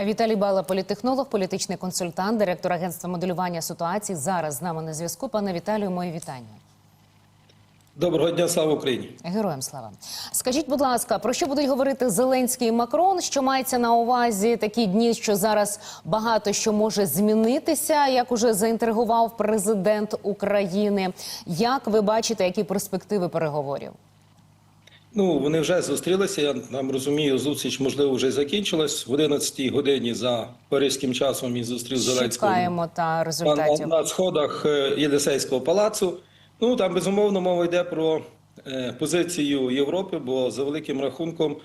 Віталій Бала, політехнолог, політичний консультант, директор агентства моделювання ситуацій. Зараз з нами на зв'язку. Пане Віталію, моє вітання. Доброго дня, слава Україні. Героям слава. Скажіть, будь ласка, про що будуть говорити Зеленський і Макрон? Що мається на увазі такі дні, що зараз багато що може змінитися, як уже заінтригував президент України? Як ви бачите, які перспективи переговорів? Ну вони вже зустрілися. Я там розумію, зустріч можливо вже закінчилась в 11 годині за паризьким часом. І зустрів Зеленського Чекаємо та результатів. на сходах е, Єлисейського палацу. Ну там безумовно мова йде про е, позицію Європи, бо за великим рахунком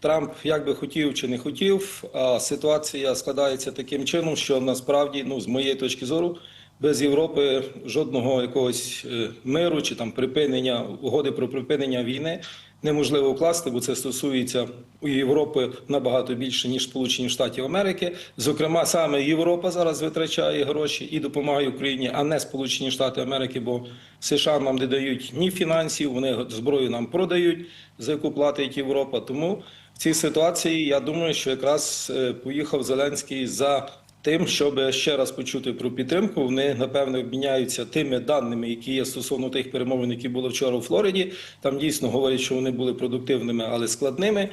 Трамп як би хотів чи не хотів, а ситуація складається таким чином, що насправді, ну з моєї точки зору, без Європи жодного якогось е, миру чи там припинення угоди про припинення війни неможливо укласти, бо це стосується у Європи набагато більше ніж Сполучені Штатів Америки. Зокрема, саме Європа зараз витрачає гроші і допомагає Україні, а не Сполучені Штати Америки, бо США нам не дають ні фінансів, вони зброю нам продають, за яку платить Європа. Тому в цій ситуації я думаю, що якраз е, поїхав Зеленський за тим, щоб ще раз почути про підтримку. Вони напевно обміняються тими даними, які є стосовно тих перемовин, які були вчора у Флориді. Там дійсно говорять, що вони були продуктивними, але складними.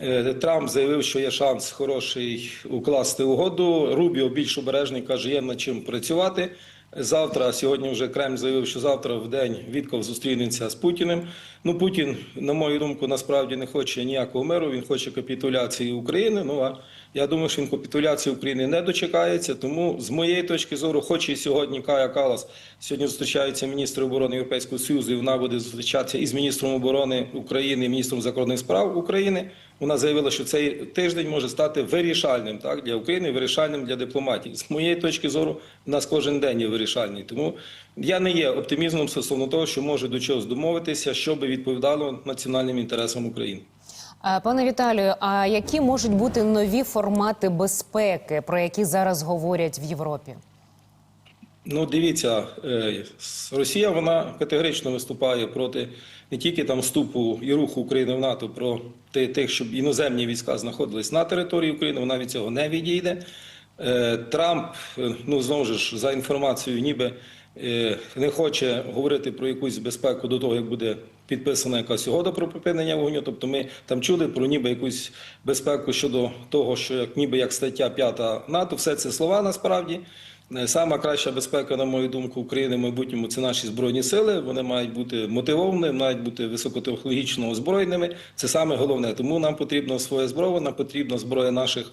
Е, Трамп заявив, що є шанс хороший укласти угоду. Рубіо більш обережний каже, є над чим працювати. Завтра, сьогодні вже Кремль заявив, що завтра в день Вітков зустрінеться з Путіним. Ну, Путін, на мою думку, насправді не хоче ніякого миру. Він хоче капітуляції України. Ну а я думаю, що він капітуляції України не дочекається. Тому, з моєї точки зору, хоч і сьогодні Кая Калас сьогодні зустрічається міністр оборони Європейського Союзу, і вона буде зустрічатися із міністром оборони України, і міністром закордонних справ України. Вона заявила, що цей тиждень може стати вирішальним так для України, вирішальним для дипломатії. З моєї точки зору, у нас кожен день є вирішальний. Тому я не є оптимізмом стосовно того, що може до чогось домовитися, що би відповідало національним інтересам України. Е, Пане Віталію, а які можуть бути нові формати безпеки, про які зараз говорять в Європі? Ну, дивіться, е, Росія вона категорично виступає проти не тільки там вступу і руху України в НАТО, про те- тих, щоб іноземні війська знаходились на території України. Вона від цього не відійде. Е, Трамп, ну знову ж за інформацією, ніби не хоче говорити про якусь безпеку до того, як буде підписана якась угода про припинення вогню. Тобто ми там чули про ніби якусь безпеку щодо того, що як ніби як стаття 5 НАТО, все це слова насправді. Е, Сама краща безпека, на мою думку, України в майбутньому це наші збройні сили. Вони мають бути мотивованими, мають бути високотехнологічно озброєними. Це саме головне. Тому нам потрібна своя зброя, нам потрібна зброя наших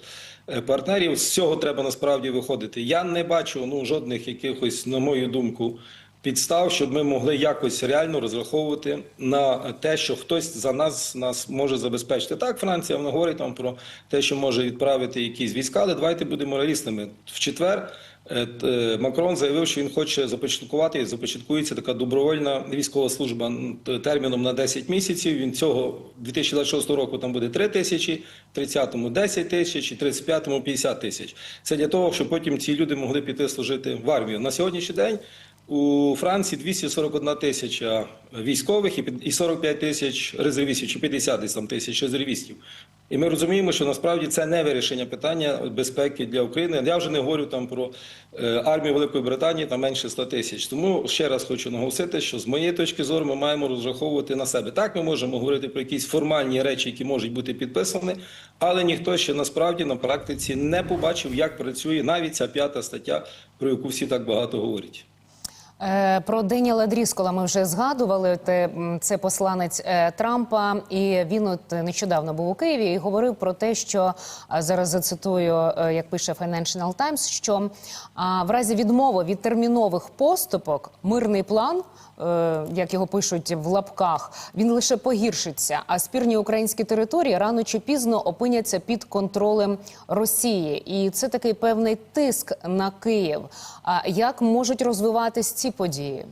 е, партнерів. З цього треба насправді виходити. Я не бачу ну жодних якихось, на мою думку. Підстав, щоб ми могли якось реально розраховувати на те, що хтось за нас нас може забезпечити. Так, Франція вона говорить там про те, що може відправити якісь війська, але давайте будемо реалістами. В четвер е, е, Макрон заявив, що він хоче започаткувати. Започаткується така добровольна військова служба терміном на 10 місяців. Він цього 2026 року там буде 3 тисячі, в 30-му 10 тисяч, і 35-му 50 тисяч. Це для того, щоб потім ці люди могли піти служити в армію. На сьогоднішній день. У Франції 241 тисяча військових і під- і 45 тисяч резервістів, чи 50 десь там тисяч резервістів. І ми розуміємо, що насправді це не вирішення питання безпеки для України. Я вже не говорю там про е, армію Великої Британії, там менше 100 тисяч. Тому ще раз хочу наголосити, що з моєї точки зору ми маємо розраховувати на себе. Так, ми можемо говорити про якісь формальні речі, які можуть бути підписані, але ніхто ще насправді на практиці не побачив, як працює навіть ця п'ята стаття, про яку всі так багато говорять. Е, Про Деніела Дріскола ми вже згадували. Це посланець е, Трампа, і він от нещодавно був у Києві і говорив про те, що зараз зацитую, е, як пише Financial Times, що в разі відмови від термінових поступок мирний план, е, як його пишуть в лапках, він лише погіршиться. А спірні українські території рано чи пізно опиняться під контролем Росії, і це такий певний тиск на Київ. А як можуть розвиватись ці події?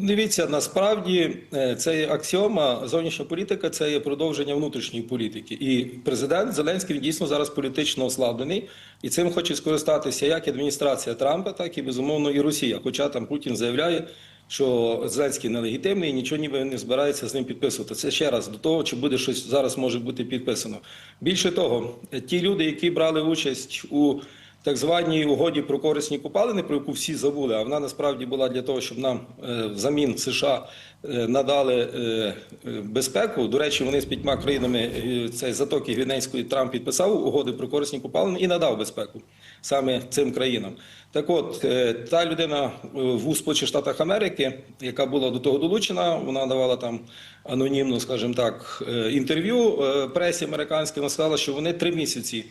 Дивіться, насправді е, це є аксіома. Зовнішня політика це є продовження внутрішньої політики. І президент Зеленський він дійсно зараз політично ослаблений, і цим хоче скористатися як адміністрація Трампа, так і безумовно і Росія. Хоча там Путін заявляє, що Зеленський нелегітимний і нічого ніби не збирається з ним підписувати. Це ще раз до того, чи буде щось зараз може бути підписано. Більше того, ті люди, які брали участь у так званій угоді про корисні копалини, про яку всі забули, а вона насправді була для того, щоб нам е, взамін США е, надали е, безпеку. До речі, вони з п'ятьма країнами цей затоки Гвінейської Трамп підписав угоди про корисні копалини і надав безпеку саме цим країнам. Так от, та людина в Сполучених Штатах Америки, яка була до того долучена, вона давала там анонімно, скажімо так, інтерв'ю пресі американській, вона сказала, що вони три місяці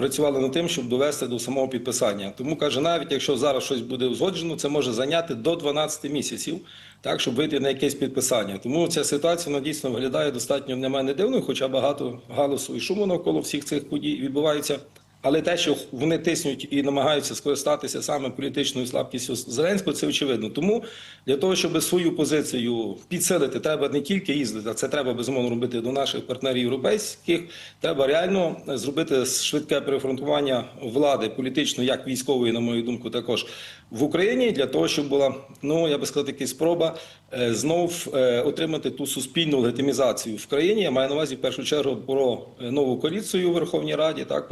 працювали над тим, щоб довести до самого підписання. Тому каже, навіть якщо зараз щось буде узгоджено, це може зайняти до 12 місяців, так щоб вийти на якесь підписання. Тому ця ситуація вона дійсно виглядає достатньо для мене дивною, хоча багато галасу і шуму навколо всіх цих подій відбувається. Але те, що вони тиснуть і намагаються скористатися саме політичною слабкістю Зеленського, це очевидно. Тому для того, щоб свою позицію підсилити, треба не тільки їздити, а це треба безумовно робити до наших партнерів європейських. Треба реально зробити швидке перефронтування влади політично, як військової, на мою думку, також в Україні для того, щоб була ну я би сказав, таки спроба е, знов е, отримати ту суспільну легітимізацію в країні. Я маю на увазі в першу чергу про е, нову коаліцію у Верховній Раді, так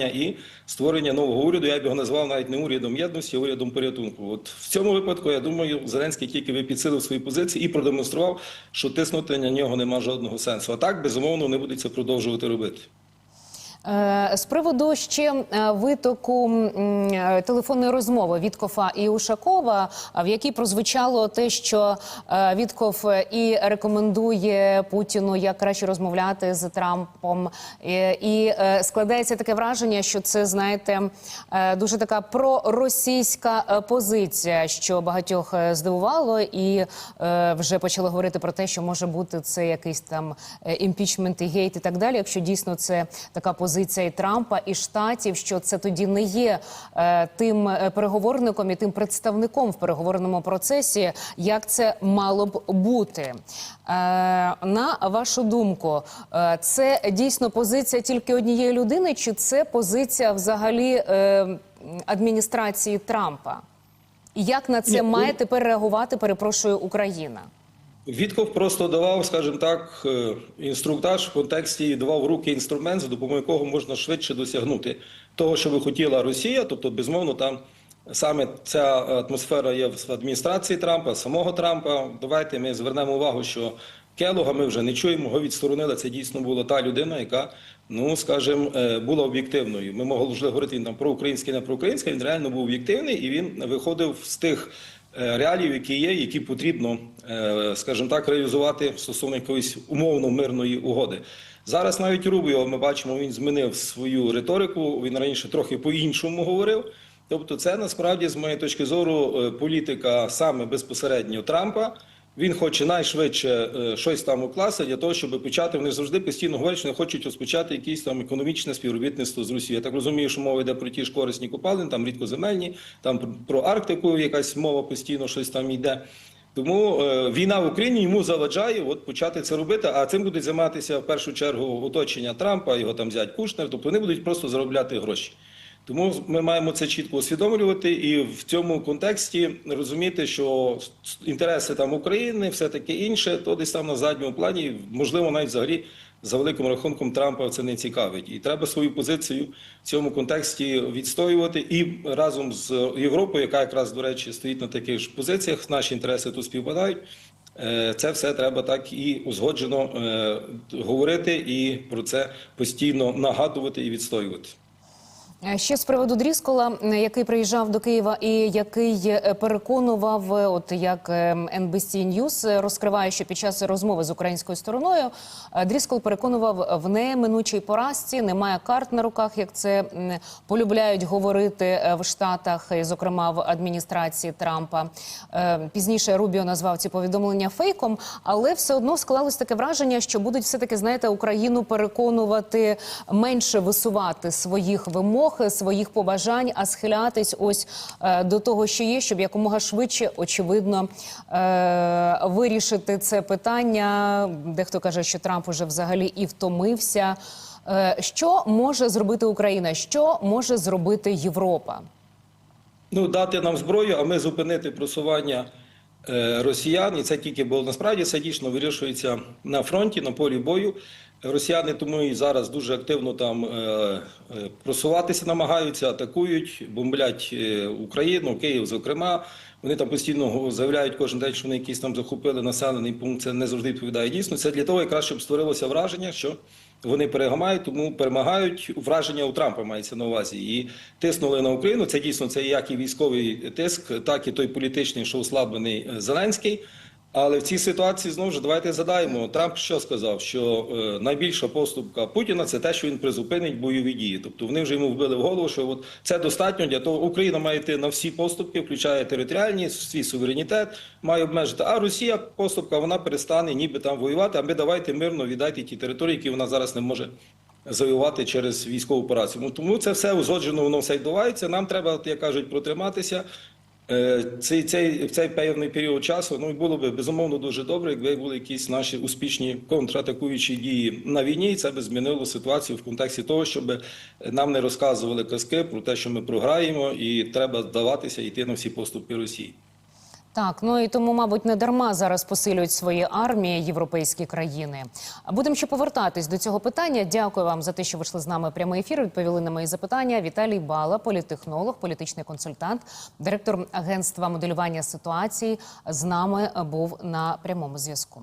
переформатування і створення нового уряду. Я б його назвав навіть не урядом єдності, а урядом порятунку. От в цьому випадку я думаю, Зеленський тільки би підсилив свої позиції і продемонстрував, що тиснути на нього нема жодного сенсу. А так безумовно не будуть це продовжувати робити. Е, З приводу ще е, витоку е, телефонної розмови Віткофа і Ушакова, в якій прозвучало те, що Вітков і рекомендує Путіну як краще розмовляти з Трампом, і складається таке враження, що це знаєте дуже така проросійська позиція, що багатьох здивувало, і вже почали говорити про те, що може бути це якийсь там імпічмент і гейт і так далі. Якщо дійсно це така позиція і Трампа і штатів, що це тоді не є е, тим е, переговорником і тим представником в переговорному процесі, як це мало б бути. Е, на вашу думку, е, це дійсно позиція тільки однієї людини, чи це позиція взагалі е, адміністрації Трампа? І як на це ну- має тепер реагувати, перепрошую, Україна? Вітков просто давав, скажімо так, е, інструктаж в контексті давав в руки інструмент, за допомогою якого можна швидше досягнути того, що би хотіла Росія. Тобто, безмовно, там саме ця атмосфера є в адміністрації Трампа, самого Трампа. Давайте ми звернемо увагу, що Келога ми вже не чуємо, його відсторонили. Це дійсно була та людина, яка, ну скажімо, е, була об'єктивною. Ми могли говорити він там про українське, не про українське. Він реально був об'єктивний і він виходив з тих реалій, які є, які потрібно, е, скажімо так, реалізувати стосовно якоїсь умовно мирної угоди. Зараз навіть Рубіо, ми бачимо, він змінив свою риторику. Він раніше трохи по-іншому говорив. Тобто, це насправді, з моєї точки зору, е, політика саме безпосередньо Трампа. Він хоче найшвидше е, щось там укласти для того, щоб почати. Вони завжди постійно говорять, що вони хочуть розпочати якесь там економічне співробітництво з Росією. Я так розумію, що мова йде про ті ж корисні копалини, там рідкоземельні, там про Арктику, якась мова постійно щось там йде. Тому е, війна в Україні йому заважає от почати це робити. А цим будуть займатися в першу чергу оточення Трампа, його там зять Кушнер. Тобто вони будуть просто заробляти гроші. Тому ми маємо це чітко усвідомлювати і в цьому контексті розуміти, що інтереси там України, все таке інше, то десь там на задньому плані, можливо, навіть взагалі за великим рахунком Трампа це не цікавить. І треба свою позицію в цьому контексті відстоювати і разом з Європою, яка якраз до речі стоїть на таких ж позиціях. Наші інтереси тут співпадають. Е, Це все треба так і узгоджено е, говорити, і про це постійно нагадувати і відстоювати. Е, Ще з приводу Дріскола, е, який приїжджав до Києва і який е, переконував, от як NBC News розкриває, що під час розмови з українською стороною Дріскол переконував в неминучій поразці, немає карт на руках, як це полюбляють говорити в Штатах, зокрема в адміністрації Трампа. Пізніше Рубіо назвав ці повідомлення фейком, але все одно склалось таке враження, що будуть все таки, знаєте, Україну переконувати менше висувати своїх вимог, своїх побажань, а схилятись ось е, до того, що є, щоб якомога швидше, очевидно, е, вирішити це питання. Дехто каже, що Трамп уже взагалі і втомився. Е, Що може зробити Україна? Що може зробити Європа? Ну, дати нам зброю, а ми зупинити просування е, росіян, і це тільки бо насправді це дійсно вирішується на фронті, на полі бою. Росіяни тому і зараз дуже активно там е, е, просуватися намагаються, атакують, бомблять е, Україну, Київ, зокрема. Вони там постійно заявляють кожен день, що вони якісь там захопили населений пункт. Це не завжди відповідає дійсно. Це для того, якраз щоб створилося враження, що вони перемагають, тому перемагають враження у Трампа мається на увазі. І тиснули на Україну. Це дійсно це як і військовий тиск, так і той політичний, що ослаблений Зеленський. Але в цій ситуації знову ж давайте задаємо. Трамп що сказав? Що е, найбільша поступка Путіна це те, що він призупинить бойові дії. Тобто вони вже йому вбили в голову, що от це достатньо для того, Україна має йти на всі поступки, включає територіальні, свій суверенітет, має обмежити. А Росія поступка вона перестане ніби там воювати. А ми давайте мирно віддайте ті території, які вона зараз не може завоювати через військову операцію. Тому це все узгоджено, воно все відбувається. Нам треба, як кажуть, протриматися. Е, Цей, цей, цей певний період часу ну було б безумовно дуже добре, якби були якісь наші успішні контратакуючі дії на війні, і це би змінило ситуацію в контексті того, щоб нам не розказували казки про те, що ми програємо, і треба здаватися йти на всі поступки Росії. Так, ну і тому, мабуть, не дарма зараз посилюють свої армії європейські країни. Будемо ще повертатись до цього питання. Дякую вам за те, що вийшли з нами прямий ефір. Відповіли на мої запитання. Віталій Бала, політехнолог, політичний консультант, директор агентства моделювання ситуації, з нами був на прямому зв'язку.